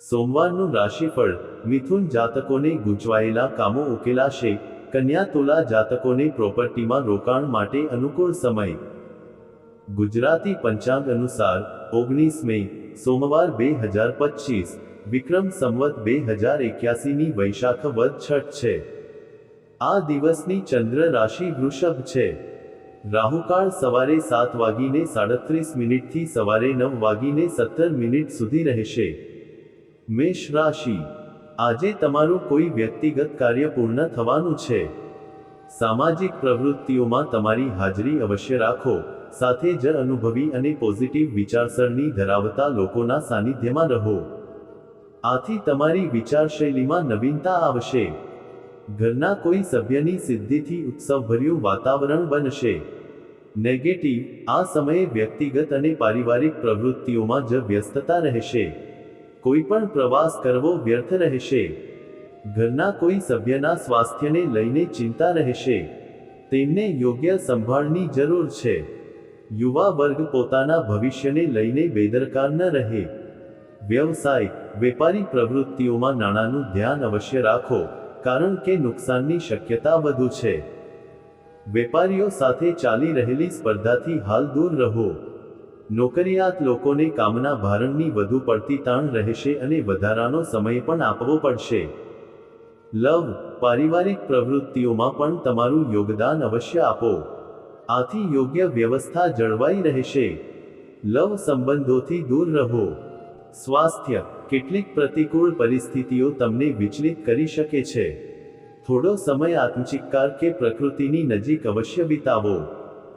સોમવારનું રાશિફળ મિથુન જાતકોને ગૂંચવાયેલા કામો ઉકેલાશે. કન્યા તુલા જાતકોને પ્રોપર્ટીમાં રોકાણ માટે અનુકૂળ સમય. ગુજરાતી પંચાંગ અનુસાર ઓગણીસ મે સોમવાર બે હજાર પચીસ, વિક્રમ સંવત બે હજાર એક્યાસીની વૈશાખ વદ છઠ છે. આ દિવસની ચંદ્ર રાશિ વૃષભ છે. રાહુકાળ સવારે સાત વાગીને સાડત્રીસ મિનિટથી સવારે નવ વાગીને સત્તર મિનિટ સુધી રહેશે. મેષ રાશિ. આજે તમારું કોઈ વ્યક્તિગત કાર્ય પૂર્ણ થવાનું છે. સામાજિક પ્રવૃત્તિઓમાં તમારી હાજરી અવશ્ય રાખો. સાથે જ અનુભવી અને પોઝિટિવ વિચારસરણી ધરાવતા લોકોના સાનિધ્યમાં રહો. આથી તમારી વિચારશૈલીમાં નવીનતા આવશે. ઘરના કોઈ સભ્યની સિદ્ધિથી ઉત્સવભર્યું વાતાવરણ બનશે. નેગેટિવ, આ સમયે વ્યક્તિગત અને પારિવારિક પ્રવૃત્તિઓમાં જ વ્યસ્તતા રહેશે. કોઈ પણ પ્રવાસ કરવો વ્યર્થ રહેશે. ઘરના કોઈ સભ્યના સ્વાસ્થ્યને લઈને ચિંતા રહેશે. તેમને યોગ્ય સંભાળની જરૂર છે. યુવા વર્ગ પોતાના ભવિષ્યને લઈને બેદરકાર ન રહે. વ્યવસાય, વેપારી પ્રવૃત્તિઓમાં નાણાંનું ધ્યાન અવશ્ય રાખો, કારણ કે નુકસાનની શક્યતા વધુ છે. વેપારીઓ સાથે ચાલી રહેલી સ્પર્ધાથી હાલ દૂર રહો. નોકરિયાત લોકોને કામના ભારણની વધુ પડતી તાણ રહેશે અને વધારાનો સમય પણ આપવો પડશે. લવ, પારિવારિક પ્રવૃત્તિઓમાં પણ તમારું યોગદાન અવશ્ય આપો. આથી યોગ્ય વ્યવસ્થા જળવાઈ રહેશે. લવ સંબંધોથી દૂર રહો. સ્વાસ્થ્ય, કેટલીક પ્રતિકૂળ પરિસ્થિતિઓ તમને વિચલિત કરી શકે છે. થોડો સમય આત્મચિક્કાર કે પ્રકૃતિની નજીક અવશ્ય વિતાવો.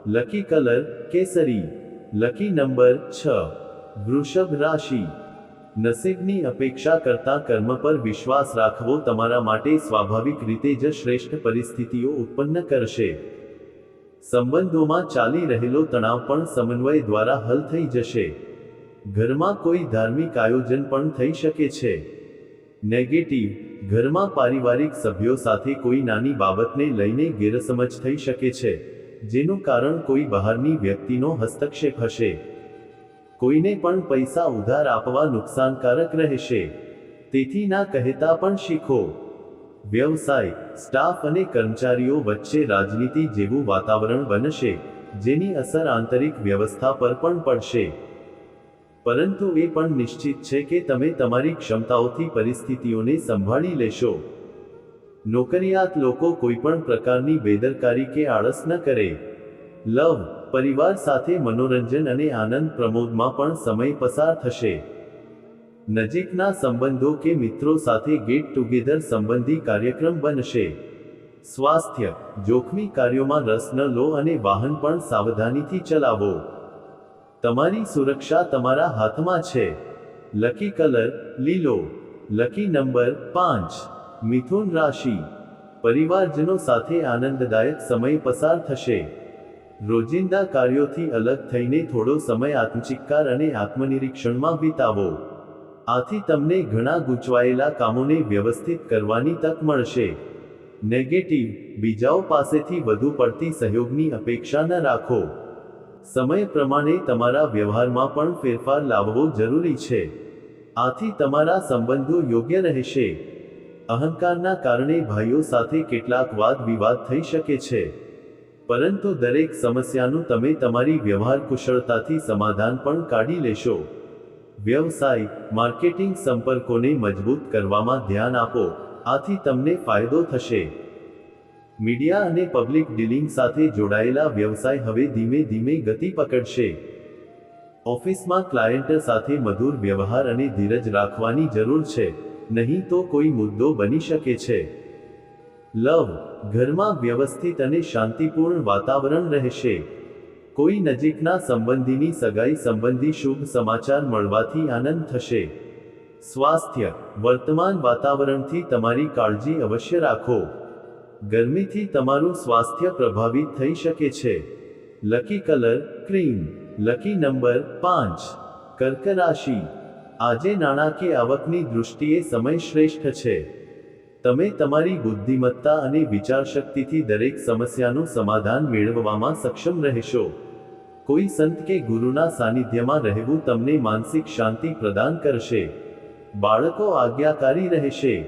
લકી કલર, કેસરી. લકી નંબર છ. વૃષભ રાશિ. નસીબની અપેક્ષા કરતા કર્મ પર વિશ્વાસ રાખવો તમારા માટે સ્વાભાવિક રીતે જ શ્રેષ્ઠ પરિસ્થિતિઓ ઉત્પન્ન કરશે. સંબંધોમાં ચાલી રહેલો તણાવ પણ સમન્વય દ્વારા હલ થઈ જશે. ઘરમાં કોઈ ધાર્મિક આયોજન પણ થઈ શકે છે. નેગેટિવ. ઘરમાં પારિવારિક સભ્યો સાથે કોઈ નાની બાબતને લઈને ગેરસમજ થઈ શકે છે. જેનું કારણ કોઈ બહારની વ્યક્તિનો હસ્તક્ષેપ હશે. કોઈને પણ પૈસા ઉધાર આપવા નુકસાનકારક રહેશે. તેથી ના કહેતા પણ શીખો. વ્યવસાય, સ્ટાફ અને કર્મચારીઓ વચ્ચે રાજનીતિ જેવું વાતાવરણ બનશે, જેની અસર આંતરિક વ્યવસ્થા પર પણ પડશે. પરંતુ એ પણ નિશ્ચિત છે કે તમે તમારી ક્ષમતાઓથી પરિસ્થિતિઓને સંભાળી લેશો. નોકરિયાત લોકો કોઈ પણ પ્રકારની બેદરકારી કે આળસ ન કરે. લવ, પરિવાર સાથે મનોરંજન અને આનંદ પ્રમોદમાં પણ સમય પસાર થશે. નજીકના સંબંધો કે મિત્રો સાથે ગેટ ટુગેધર સંબંધી કાર્યક્રમ બનશે. સ્વાસ્થ્ય, જોખમી કાર્યોમાં રસ ન લો અને વાહન પણ સાવધાનીથી ચલાવો. તમારી સુરક્ષા તમારા હાથમાં છે. લકી કલર, લીલો. લકી નંબર પાંચ. મિથુન રાશિ. પરિવારજનો સાથે આનંદદાયક સમય પસાર થશે. રોજિંદા કાર્યોથી અલગ થઈને થોડો સમય આત્મચિક્કાર અને આત્મનિરીક્ષણમાં વિતાવો. આથી તમને ઘણા ગૂંચવાયેલા કામોને વ્યવસ્થિત કરવાની તક મળશે. નેગેટિવ, બીજાઓ પાસેથી વધુ પડતી સહયોગની અપેક્ષા ન રાખો. સમય પ્રમાણે તમારા વ્યવહારમાં પણ ફેરફાર લાવવો જરૂરી છે. આથી તમારા સંબંધો યોગ્ય રહેશે. અહંકારના કારણે ભાઈઓ સાથે કેટલાક વાદ વિવાદ થઈ શકે છે. પરંતુ દરેક સમસ્યાનું તમે તમારી વ્યવહાર કુશળતાથી સમાધાન પણ કાઢી લેશો. વ્યવસાય, માર્કેટિંગ સંપર્કોને મજબૂત કરવામાં ધ્યાન આપો, આથી તમને ફાયદો થશે. મીડિયા અને પબ્લિક ડીલિંગ સાથે જોડાયેલા વ્યવસાય હવે ધીમે ધીમે ગતિ પકડશે. ઓફિસમાં ક્લાયન્ટ સાથે મધુર વ્યવહાર અને ધીરજ રાખવાની જરૂર છે. નહીં તો કોઈ મુદ્દો બની શકે છે. લવ, ઘરમાં વ્યવસ્થિત અને શાંતિપૂર્ણ વાતાવરણ રહેશે. કોઈ નજીકના સંબંધીની સગાઈ સંબંધી શુભ સમાચાર મળવાથી આનંદ થશે. સ્વાસ્થ્ય, વર્તમાન વાતાવરણથી તમારી કાળજી અવશ્ય રાખો. ગરમીથી તમારું સ્વાસ્થ્ય પ્રભાવિત થઈ શકે છે. Lucky colour, cream. Lucky number પાંચ. કર્ક રાશિ. આજે નાણાકીય આવકની દૃષ્ટિએ સમય શ્રેષ્ઠ છે. તમે તમારી બુદ્ધિમત્તા અને વિચારશક્તિથી દરેક સમસ્યાનું સમાધાન મેળવવામાં સક્ષમ રહેશો. કોઈ સંત કે ગુરુના સાનિધ્યમાં રહેવું તમને માનસિક શાંતિ પ્રદાન કરશે. બાળકો આજ્ઞાકારી રહેશે.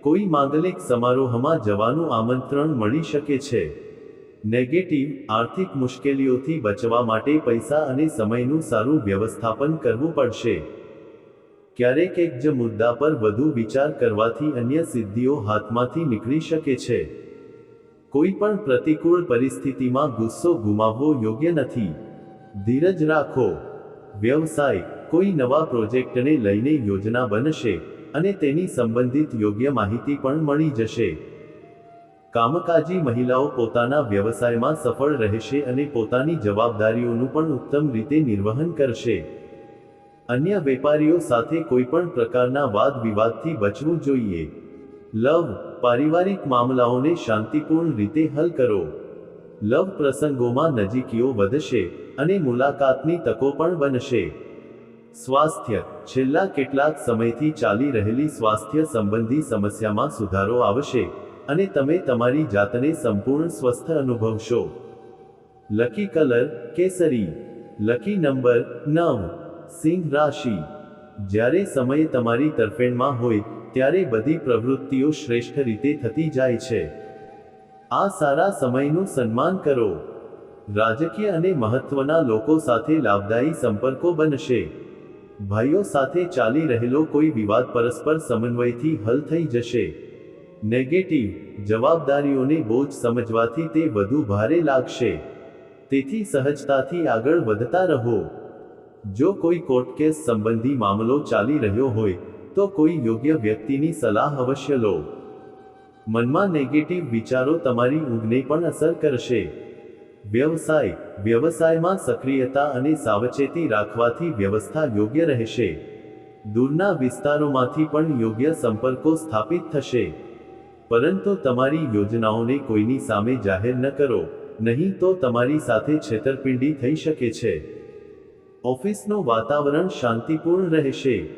કોઈ માંગલિક સમારોહમાં જવાનું આમંત્રણ મળી શકે છે. નેગેટિવ, આર્થિક મુશ્કેલીઓથી બચવા માટે પૈસા અને સમયનું સારું વ્યવસ્થાપન કરવું પડશે. ક્યારેક એક જ મુદ્દા પર વધુ વિચાર કરવાથી અન્ય સિદ્ધિઓ હાથમાંથી નીકળી શકે છે. કોઈ પણ પ્રતિકૂળ પરિસ્થિતિમાં ગુસ્સો ગુમાવવો યોગ્ય નથી. ધીરજ રાખો. વ્યવસાય કોઈ નવા પ્રોજેક્ટને લઈને યોજના બનશે અને તેની સંબંધિત યોગ્ય માહિતી પણ મળી જશે. કામકાજી મહિલાઓ પોતાના વ્યવસાયમાં સફળ રહેશે અને પોતાની જવાબદારીઓનું પણ ઉત્તમ રીતે નિર્વહન કરશે. અન્ય વેપારીઓ સાથે કોઈપણ પ્રકારના વાદ વિવાદથી બચવું જોઈએ. લવ, પારિવારિક મામલાઓને શાંતિપૂર્ણ રીતે હલ કરો. લવ પ્રસંગોમાં નજીકીઓ વધશે અને મુલાકાતની તકો પણ બનશે. સ્વાસ્થ્ય, છેલ્લા કેટલાક સમયથી ચાલી રહેલી સ્વાસ્થ્ય સંબંધી સમસ્યામાં સુધારો આવશે અને તમે તમારી જાતને સંપૂર્ણ સ્વસ્થ અનુભવશો. લકી કલર, કેસરી. લકી નંબર, નવ. સિંહ રાશિ. જ્યારે સમય તમારી તરફેણમાં હોય, ત્યારે બધી પ્રવૃત્તિઓ શ્રેષ્ઠ રીતે થતી જાય છે. આ સારા સમયનું સન્માન કરો. રાજકીય અને મહત્વના લોકો સાથે લાભદાયી સંપર્કો બનશે. ભાઈઓ સાથે ચાલી રહેલો કોઈ વિવાદ પરસ્પર સમન્વયથી હલ થઈ જશે. નેગેટિવ જવાબદારીઓને બોજ સમજવાથી તે વધુ ભારે લાગશે. તેથી સહજતાથી આગળ વધતા રહો. જો કોઈ કોર્ટ કેસ સંબંધી મામલો ચાલી રહ્યો હોય, તો કોઈ યોગ્ય વ્યક્તિની સલાહ અવશ્ય લો. મનમાં નેગેટિવ વિચારો તમારી ઊંઘને પણ અસર કરશે. વ્યવસાય, વ્યવસાયમાં સક્રિયતા અને સાવચેતી રાખવાથી વ્યવસ્થા યોગ્ય રહેશે. દૂરના વિસ્તારોમાંથી પણ યોગ્ય સંપર્કો સ્થાપિત થશે. પરંતુ તમારી યોજનાઓને કોઈની સામે જાહેર ન કરો, નહીં તો તમારી સાથે છેતરપિંડી થઈ શકે છે. ઓફિસનું વાતાવરણ શાંતિપૂર્ણ રહેશે.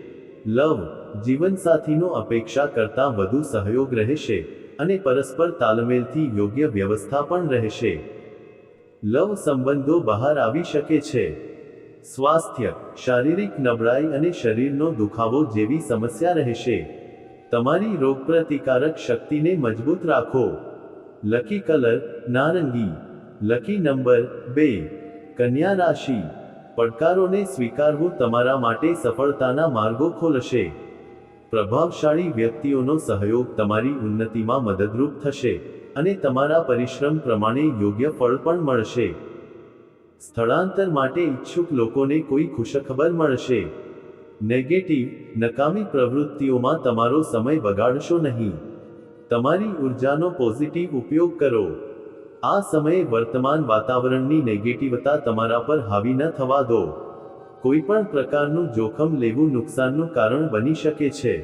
લવ, જીવનસાથીનો અપેક્ષા કરતાં વધુ સહયોગ રહેશે અને પરસ્પર તાલમેલથી યોગ્ય વ્યવસ્થા પણ રહેશે. લવ સંબંધો બહાર આવી શકે છે. સ્વાસ્થ્ય, શારીરિક નબળાઈ અને શરીરનો દુખાવો જેવી સમસ્યા રહેશે. તમારી રોગપ્રતિકારક શક્તિને મજબૂત રાખો. લકી કલર, નારંગી. લકી નંબર બે, કન્યા રાશિ. પડકારોને સ્વીકારવું તમારા માટે સફળતાના માર્ગો ખોલશે. પ્રભાવશાળી વ્યક્તિઓનો સહયોગ તમારી ઉન્નતિમાં મદદરૂપ થશે અને તમારા પરિશ્રમ પ્રમાણે યોગ્ય ફળ પણ મળશે. સ્થળાંતર માટે ઈચ્છુક લોકોને કોઈ ખુશખબર મળશે. નેગેટિવ, નકામી પ્રવૃત્તિઓમાં તમારો સમય બગાડશો નહીં. તમારી ઉર્જાનો પોઝિટિવ ઉપયોગ કરો. આ સમયે વર્તમાન વાતાવરણની નેગેટિવતા તમારા પર હાવી ન થવા દો. કોઈ પણ પ્રકારનું જોખમ લેવું નુકસાનનું કારણ બની શકે છે.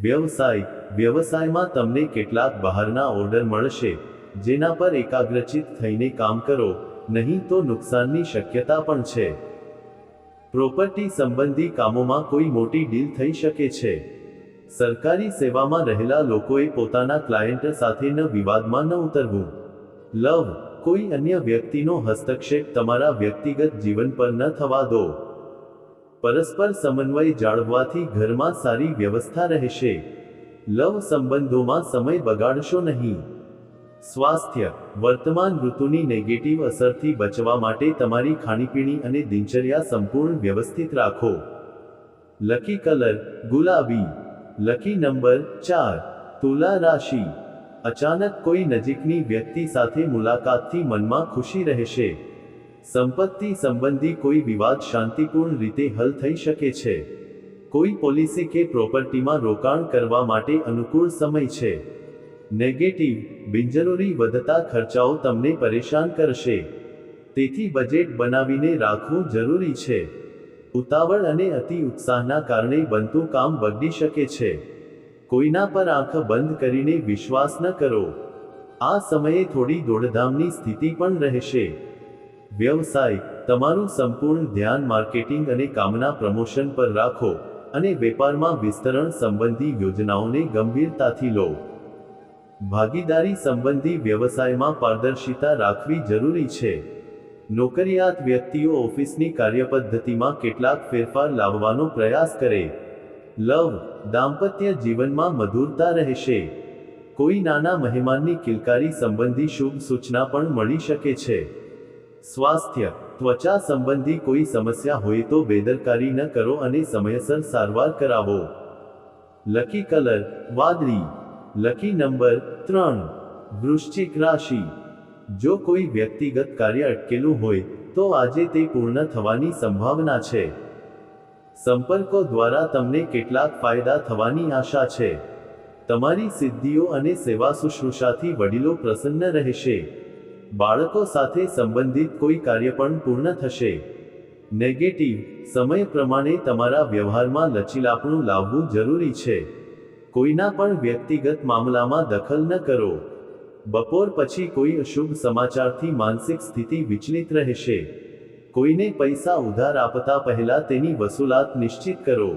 વ્યવસાય, વ્યવસાયમાં તમને કેટલાક બહારના ઓર્ડર મળશે, જેના પર એકાગ્રચિત થઈને કામ કરો, નહીં તો નુકસાનની શક્યતા પણ છે. પ્રોપર્ટી સંબંધી કામોમાં કોઈ મોટી ડીલ થઈ શકે છે. સરકારી સેવામાં રહેલા લોકોએ પોતાના ક્લાયન્ટ સાથે ન વિવાદમાં ન ઉતરવું. લવ, કોઈ અન્ય વ્યક્તિનો હસ્તક્ષેપ તમારા વ્યક્તિગત જીવન પર ન થવા દો. પરસ્પર સમન્વય જાળવવાથી ઘરમાં સારી વ્યવસ્થા રહેશે. લવ સંબંધોમાં સમય બગાડશો નહીં. સ્વાસ્થ્ય, વર્તમાન ઋતુની નેગેટિવ અસરથી બચવા માટે તમારી ખાણીપીણી અને દિનચર્યા સંપૂર્ણ વ્યવસ્થિત રાખો. લકી કલર, ગુલાબી. લકી નંબર ચાર, તુલા રાશિ. અચાનક કોઈ નજીકની વ્યક્તિ સાથે મુલાકાતથી મનમાં ખુશી રહેશે. સંપત્તિ સંબંધી કોઈ વિવાદ શાંતિપૂર્ણ રીતે હલ થઈ શકે છે. કોઈ પોલિસી કે પ્રોપર્ટીમાં રોકાણ કરવા માટે અનુકૂળ સમય છે. નેગેટિવ, બિનજરૂરી વધતા ખર્ચાઓ તમને પરેશાન કરશે. તેથી બજેટ બનાવીને રાખવું જરૂરી છે. ઉતાવળ અને અતિ ઉત્સાહના કારણે બનતું કામ બગડી શકે છે. કોઈના પર આંખ બંધ કરીને વિશ્વાસ ન કરો. આ સમયે થોડી દોડધામની સ્થિતિ પણ રહેશે. વ્યવસાય, તમારું સંપૂર્ણ ધ્યાન માર્કેટિંગ અને કામના પ્રમોશન પર રાખો અને વેપારમાં વિસ્તરણ સંબંધી યોજનાઓને ગંભીરતાથી લો. ભાગીદારી સંબંધી વ્યવસાયમાં પારદર્શિતા રાખવી જરૂરી છે. નોકરિયાત વ્યક્તિઓ ઓફિસની કાર્યપદ્ધતિમાં કેટલાક ફેરફાર લાવવાનો પ્રયાસ કરે. લવ દાંપત્ય જીવનમાં મધુરતા રહેશે. કોઈ નાના મહેમાનની કિલકારી સંબંધી શુભ સૂચના પણ મળી શકે છે. સ્વાસ્થ્ય, ત્વચા સંબંધી કોઈ સમસ્યા હોય તો બેદરકારી ન કરો અને સમયસર સારવાર કરાવો. લકી કલર, વાદળી. લકી નંબર, ત્રણ. વૃશ્ચિક રાશિ. જો કોઈ વ્યક્તિગત કાર્ય અટકેલું હોય, તો આજે તે પૂર્ણ થવાની સંભાવના છે. સંપર્કો દ્વારા તમને કેટલાક ફાયદા થવાની આશા છે. તમારી સિદ્ધિઓ અને સેવા શુશ્રૂષાથી વડીલો પ્રસન્ન રહેશે. બાળકો સાથે સંબંધિત કોઈ કાર્ય પણ પૂર્ણ થશે. નેગેટિવ, સમય પ્રમાણે તમારા વ્યવહારમાં લચીલાપણું લાવવું જરૂરી છે. કોઈના પણ વ્યક્તિગત મામલામાં દખલ ન કરો. બપોર પછી કોઈ અશુભ સમાચારથી માનસિક સ્થિતિ વિચલિત રહેશે. કોઈને પૈસા ઉધાર આપતા પહેલા તેની વસૂલાત નિશ્ચિત કરો.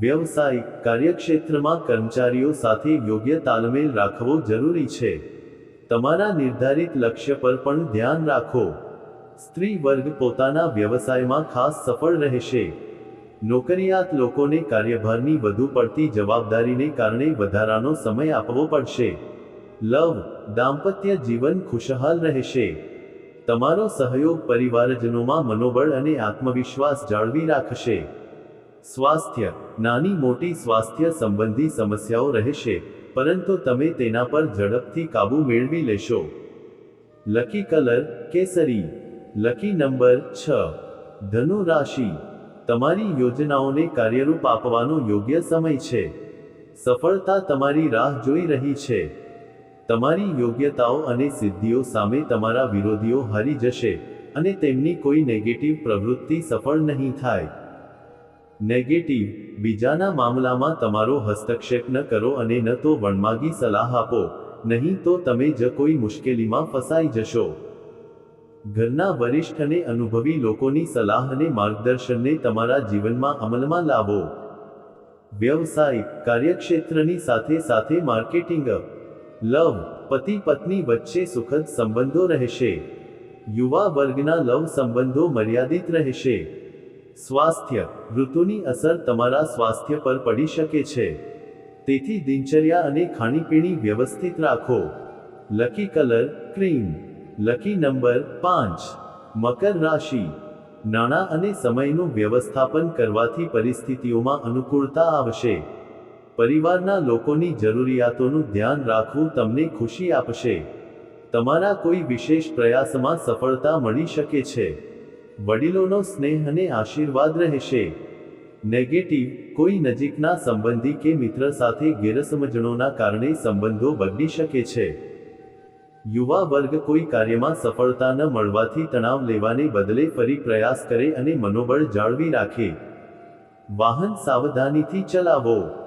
વ્યવસાય કાર્યક્ષેત્રમાં કર્મચારીઓ સાથે યોગ્ય તાલમેલ રાખવો જરૂરી છે. તમારા નિર્ધારિત લક્ષ્ય પર પણ ધ્યાન રાખો. સ્ત્રી વર્ગ પોતાના વ્યવસાયમાં ખાસ સફળ રહેશે. નોકરિયાત લોકોને કાર્યભારની વધુ પડતી જવાબદારીને કારણે વધારાનો સમય આપવો પડશે. લવ, દાંપત્ય જીવન ખુશહાલ રહેશે. તમારો સહયોગ પરિવારજનોમાં મનોબળ અને આત્મવિશ્વાસ જાળવી રાખશે. સ્વાસ્થ્ય. નાની મોટી સ્વાસ્થ્ય સંબંધી સમસ્યાઓ રહેશે, પરંતુ તમે તેના પર ઝડપથી કાબૂ મેળવી લેશો. લકી કલર, કેસરી. લકી નંબર છ. ધનુ રાશિ. તમારી યોજનાઓને કાર્યરૂપ આપવાનો યોગ્ય સમય છે. સફળતા તમારી રાહ જોઈ રહી છે. તમારી યોગ્યતાઓ અને સિદ્ધિઓ સામે તમારા વિરોધીઓ હારી જશે અને તેમની કોઈ નેગેટિવ પ્રવૃત્તિ સફળ નહીં થાય. નેગેટિવ બીજાના મામલામાં તમારો હસ્તક્ષેપ ન કરો અને ન તો વણમાગી સલાહ આપો, નહીં તો તમે જ કોઈ મુશ્કેલીમાં ફસાઈ જશો. ઘરના વરિષ્ઠ અને અનુભવી લોકોની સલાહ અને માર્ગદર્શનને તમારા જીવનમાં અમલમાં લાવો. વ્યવસાય, કાર્યક્ષેત્રની સાથે સાથે માર્કેટિંગ લવ, પતિ, પત્ની વચ્ચે સુખદ સંબંધો રહેશે. યુવા વર્ગના લવ સંબંધો મર્યાદિત રહેશે. સ્વાસ્થ્ય, ઋતુની અસર તમારા સ્વાસ્થ્ય પર પડી શકે છે. તેથી દિનચર્યા અને ખાણીપીણી વ્યવસ્થિત રાખો. Lucky colour, cream. Lucky number, પાંચ. મકર રાશિ. નાણાં અને સમયનું વ્યવસ્થાપન કરવાથી પરિસ્થિતિઓમાં અનુકૂળતા આવશે. પરિવારના લોકોની જરૂરિયાતોનું ધ્યાન રાખવું તમને ખુશી આપશે. તમારા કોઈ વિશેષ પ્રયાસમાં સફળતા મળી શકે છે. વડીલોનો સ્નેહ અને આશીર્વાદ રહેશે. નેગેટિવ, કોઈ નજીકના સંબંધી કે મિત્ર સાથે ગેરસમજણોના કારણે સંબંધો બગડી શકે છે. યુવા વર્ગ કોઈ કાર્યમાં સફળતા ન મળવાથી તણાવ લેવાને બદલે ફરી પ્રયાસ કરે અને મનોબળ જાળવી રાખે. વાહન સાવધાનીથી ચલાવો.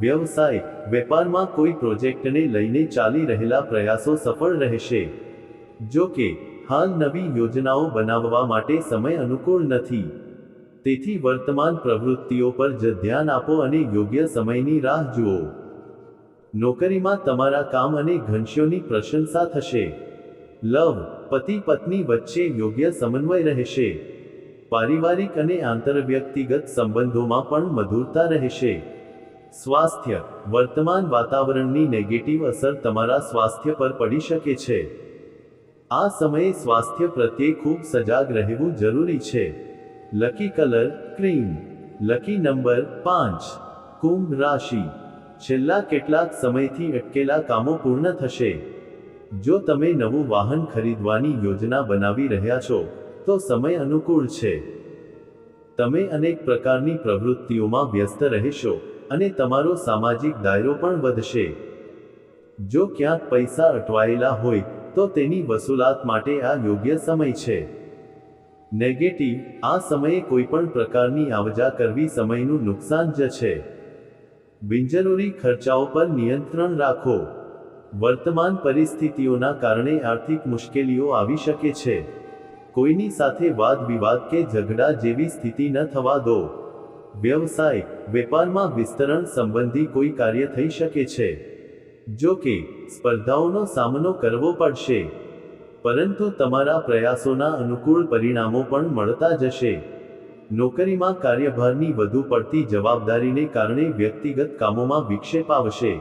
વ્યવસાય, વેપારમાં કોઈ પ્રોજેક્ટને લઈને ચાલી રહેલા પ્રયાસો સફળ રહેશે. જો કે, હાલ નવી યોજનાઓ બનાવવા માટે સમય અનુકૂળ નથી. તેથી વર્તમાન પ્રવૃત્તિઓ પર જ ધ્યાન આપો અને યોગ્ય સમયની રાહ જુઓ. નોકરીમાં તમારા કામ અને ઘનશ્યોની પ્રશંસા થશે. લવ, પતિ, પત્ની વચ્ચે યોગ્ય સમન્વય રહેશે. પારિવારિક અને આંતરવ્યક્તિગત સંબંધોમાં પણ મધુરતા રહેશે. સ્વાસ્થ્ય. વર્તમાન વાતાવરણની નેગેટિવ અસર તમારા સ્વાસ્થ્ય પર પડી શકે છે. આ સમયે સ્વાસ્થ્ય પ્રત્યે ખૂબ સજાગ રહેવું જરૂરી છે. Lucky colour cream lucky number પાંચ. કુંભ રાશિ. છેલ્લા કેટલાક સમયથી અટકેલા કામો પૂર્ણ થશે. જો તમે નવું વાહન ખરીદવાની યોજના બનાવી રહ્યા છો, તો સમય અનુકૂળ છે. તમે અનેક પ્રકારની પ્રવૃત્તિઓમાં વ્યસ્ત રહેશો. અને તમારો સામાજિક દાયરો પણ વધશે. જો ક્યાંક પૈસા અટવાયેલા હોય, તો તેની વસૂલાત માટે આ યોગ્ય સમય છે. નેગેટિવ, આ સમયે કોઈ પણ પ્રકારની આવજા કરવી સમયનું નુકસાન જ છે. બિનજરૂરી ખર્ચાઓ પર નિયંત્રણ રાખો. વર્તમાન પરિસ્થિતિઓના કારણે આર્થિક મુશ્કેલીઓ આવી શકે છે. કોઈની સાથે વાદ વિવાદ કે ઝઘડા જેવી સ્થિતિ ન થવા દો. વ્યવસાય, વેપારમાં વિસ્તરણ સંબંધી કોઈ કાર્ય થઈ શકે છે. જો કે, સ્પર્ધાઓનો સામનો કરવો પડશે. પરંતુ તમારા પ્રયાસોના અનુકૂળ પરિણામો પણ મળતા જશે. નોકરીમાં કાર્યભારની વધુ પડતી જવાબદારીને કારણે વ્યક્તિગત કામોમાં વિક્ષેપ આવશે.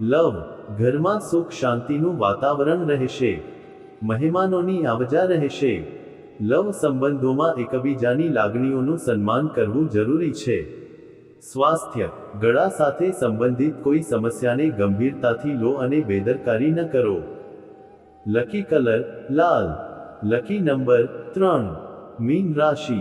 લવ, ઘરમાં સુખ શાંતિનું વાતાવરણ રહેશે. મહેમાનોની આવજા રહેશે. લવ સંબંધોમાં એકબીજાની લાગણીઓનું સન્માન કરવું જરૂરી છે. સ્વાસ્થ્ય. ગળા સાથે સંબંધિત કોઈ સમસ્યાને ગંભીરતાથી લો અને બેદરકારી ન કરો. લકી કલર, લાલ. લકી નંબર, ત્રણ. મીન રાશિ.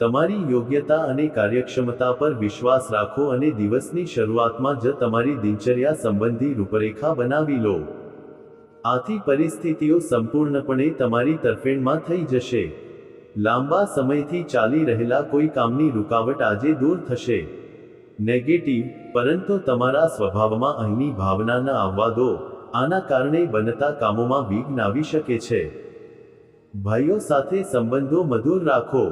તમારી યોગ્યતા અને કાર્યક્ષમતા પર વિશ્વાસ રાખો અને દિવસની શરૂઆતમાં જ તમારી દિનચર્યા સંબંધી રૂપરેખા બનાવી લો. આથી પરિસ્થિતિઓ સંપૂર્ણપણે તમારી તરફેણમાં થઈ જશે. લાંબા સમયથી ચાલી રહેલા કોઈ કામની રૂકાવટ આજે દૂર થશે. નેગેટિવ, પરંતુ તમારા સ્વભાવમાં અહીંની ભાવના ન આવવા દો આના કારણે બનતા કામોમાં વિઘ્ન આવી શકે છે. ભાઈઓ સાથે સંબંધો મધુર રાખો.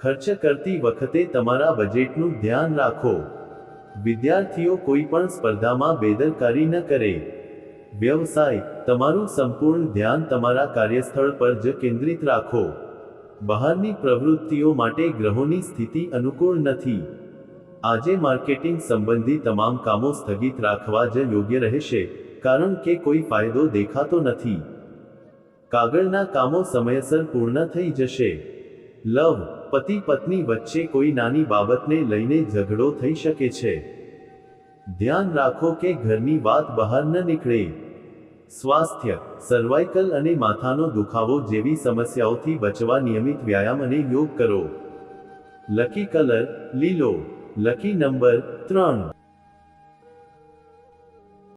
ખર્ચ કરતી વખતે તમારા બજેટનું ધ્યાન રાખો. વિદ્યાર્થીઓ કોઈ પણ સ્પર્ધામાં બેદરકારી ન કરે. વ્યવસાય, તમારું સંપૂર્ણ ધ્યાન તમારા કાર્યસ્થળ પર જ કેન્દ્રિત રાખો. બહારની પ્રવૃત્તિઓ માટે ગ્રહોની સ્થિતિ અનુકૂળ નથી. આજે માર્કેટિંગ સંબંધી તમામ કામો સ્થગિત રાખવા જ યોગ્ય રહેશે, કારણ કે કોઈ ફાયદો દેખાતો નથી. કાગળના કામો સમયસર પૂર્ણ થઈ જશે. લવ પતિ પત્ની વચ્ચે કોઈ નાની બાબતને લઈને ઝઘડો થઈ શકે છે. ધ્યાન રાખો કે ઘરની વાત બહાર ન નીકળે. સ્વાસ્થ્ય સર્વાઇકલ અને માથાનો દુખાવો જેવી સમસ્યાઓથી બચવા નિયમિત વ્યાયામ અને યોગ કરો. લકી કલર, લીલો. લકી નંબર ત્રણ.